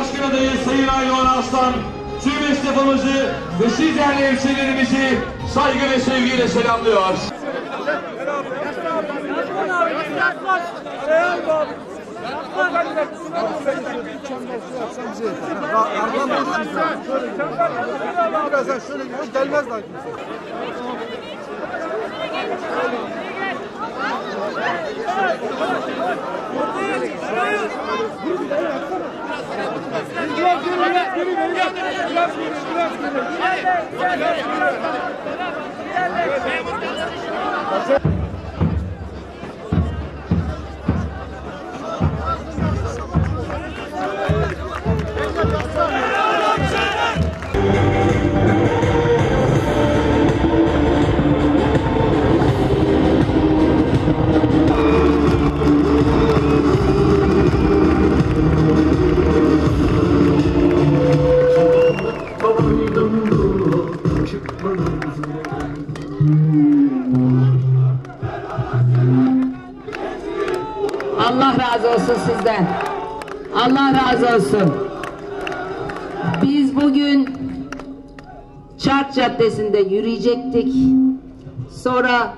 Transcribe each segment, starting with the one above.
Başkan adayı Sayın Aydoğan Aslan, tüm esnafımızı ve siz değerli hemşehrilerimizi saygı ve sevgiyle selamlıyor. Şöyle gidiyor, gelmez daha. Olsun sizden. Allah razı olsun. Biz bugün Çark Caddesi'nde yürüyecektik. Sonra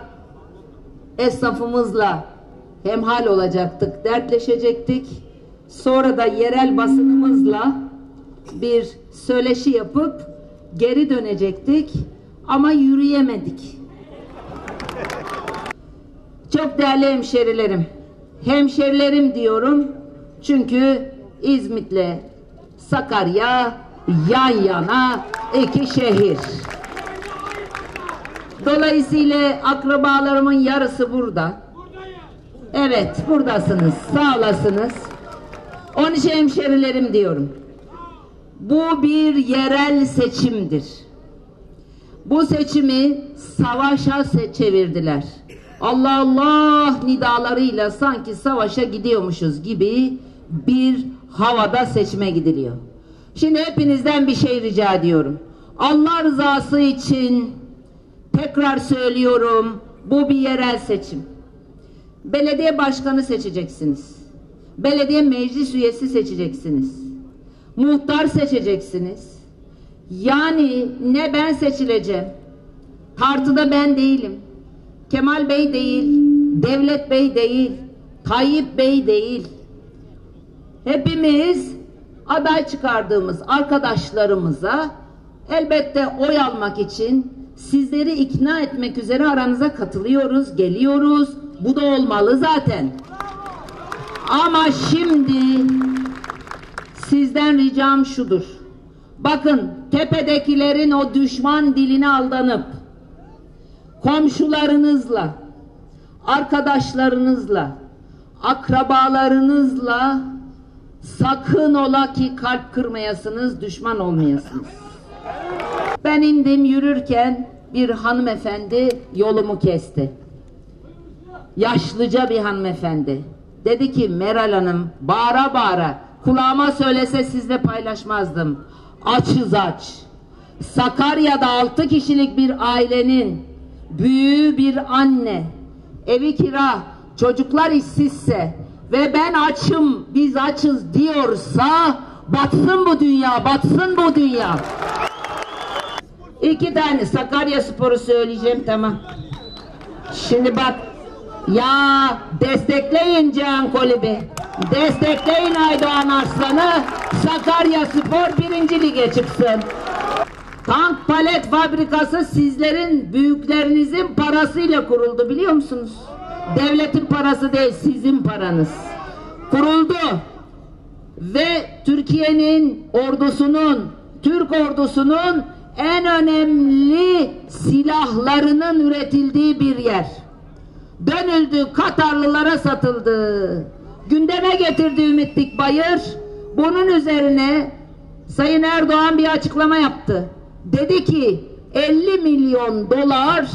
esnafımızla hemhal olacaktık, dertleşecektik. Sonra da yerel basınımızla bir söyleşi yapıp geri dönecektik. Ama yürüyemedik. Çok değerli hemşerilerim. Hemşerilerim diyorum çünkü İzmit'le Sakarya yan yana iki şehir. Dolayısıyla akrabalarımın yarısı burada. Evet buradasınız sağ olasınız. Onun için hemşerilerim diyorum. Bu bir yerel seçimdir. Bu seçimi savaşa çevirdiler. Allah Allah nidalarıyla sanki savaşa gidiyormuşuz gibi bir havada seçime gidiliyor. Şimdi hepinizden bir şey rica ediyorum. Allah rızası için tekrar söylüyorum bu bir yerel seçim. Belediye başkanı seçeceksiniz. Belediye meclis üyesi seçeceksiniz. Muhtar seçeceksiniz. Yani ne ben seçileceğim. Tartıda ben değilim. Kemal Bey değil. Devlet Bey değil. Tayyip Bey değil. Hepimiz aday çıkardığımız arkadaşlarımıza elbette oy almak için sizleri ikna etmek üzere aranıza katılıyoruz, geliyoruz. Bu da olmalı zaten. Ama şimdi sizden ricam şudur. Bakın tepedekilerin o düşman diline aldanıp komşularınızla, arkadaşlarınızla, akrabalarınızla sakın ola ki kalp kırmayasınız, düşman olmayasınız. Ben indim yürürken bir hanımefendi yolumu kesti. Yaşlıca bir hanımefendi. Dedi ki Meral Hanım bağıra bağıra kulağıma söylese sizle paylaşmazdım. Açız aç. Sakarya'da altı kişilik bir ailenin büyüğü bir anne evi kira çocuklar işsizse ve ben açım biz açız diyorsa batsın bu dünya batsın bu dünya. İki tane Sakarya Spor'u söyleyeceğim tamam. Şimdi bak ya destekleyin Can Kolib'i. Destekleyin Aydoğan Arslan'ı. Sakarya Spor birinci lige çıksın. Tank palet fabrikası sizlerin büyüklerinizin parasıyla kuruldu biliyor musunuz? Devletin parası değil sizin paranız. Kuruldu. Ve Türkiye'nin ordusunun, Türk ordusunun en önemli silahlarının üretildiği bir yer. Dönüldü Katarlılara satıldı. Gündeme getirdi Ümit Dikbayır. Bunun üzerine Sayın Erdoğan bir açıklama yaptı. Dedi ki 50 milyon dolar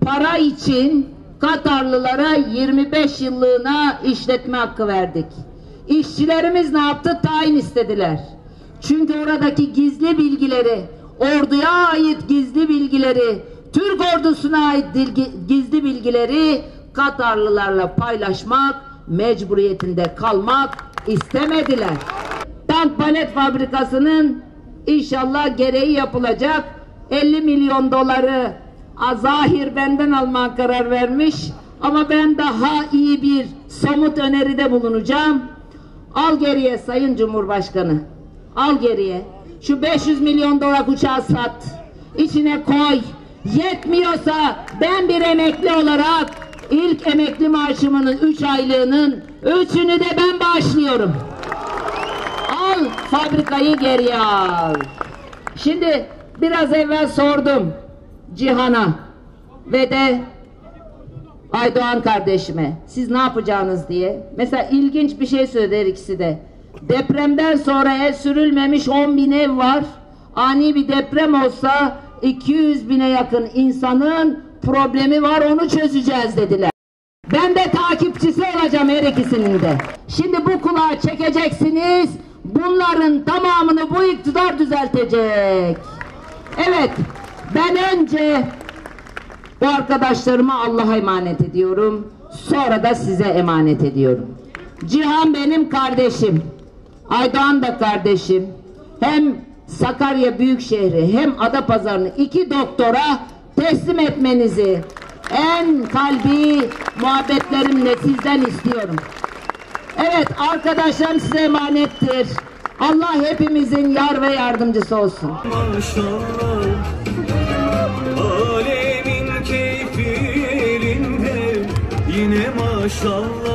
para için Katarlılara 25 yıllığına işletme hakkı verdik. İşçilerimiz ne yaptı? Tayin istediler. Çünkü oradaki gizli bilgileri, orduya ait gizli bilgileri, Türk ordusuna ait gizli bilgileri Katarlılarla paylaşmak, mecburiyetinde kalmak istemediler. bant palet fabrikasının inşallah gereği yapılacak 50 milyon doları a, zahir benden alma karar vermiş ama ben daha iyi bir somut öneride bulunacağım. Al geriye Sayın Cumhurbaşkanı. Al geriye. Şu 500 milyon dolar uçağı sat. İçine koy. Yetmiyorsa ben bir emekli olarak ilk emekli maaşımın 3 aylığının üçünü de ben bağışlıyorum. Fabrikayı geriye al. Şimdi biraz evvel sordum Cihan'a ve de Aydoğan kardeşime siz ne yapacağınız diye. Mesela ilginç bir şey söyledi ikisi de. Depremden sonra el sürülmemiş 10 bin ev var. Ani bir deprem olsa 200 bine yakın insanın problemi var onu çözeceğiz dediler. Ben de takipçisi olacağım her ikisinin de. Şimdi bu kulağı çekeceksiniz. Bunların tamamını bu iktidar düzeltecek. Evet, ben önce bu arkadaşlarımı Allah'a emanet ediyorum. Sonra da size emanet ediyorum. Cihan benim kardeşim. Aydoğan da kardeşim. Hem Sakarya Büyükşehri hem Adapazarı'nı iki doktora teslim etmenizi en kalbi muhabbetlerimle sizden istiyorum. Evet arkadaşlarım size emanettir. Allah hepimizin yar ve yardımcısı olsun. maşallah Alemin keyfi yerinde Yine maşallah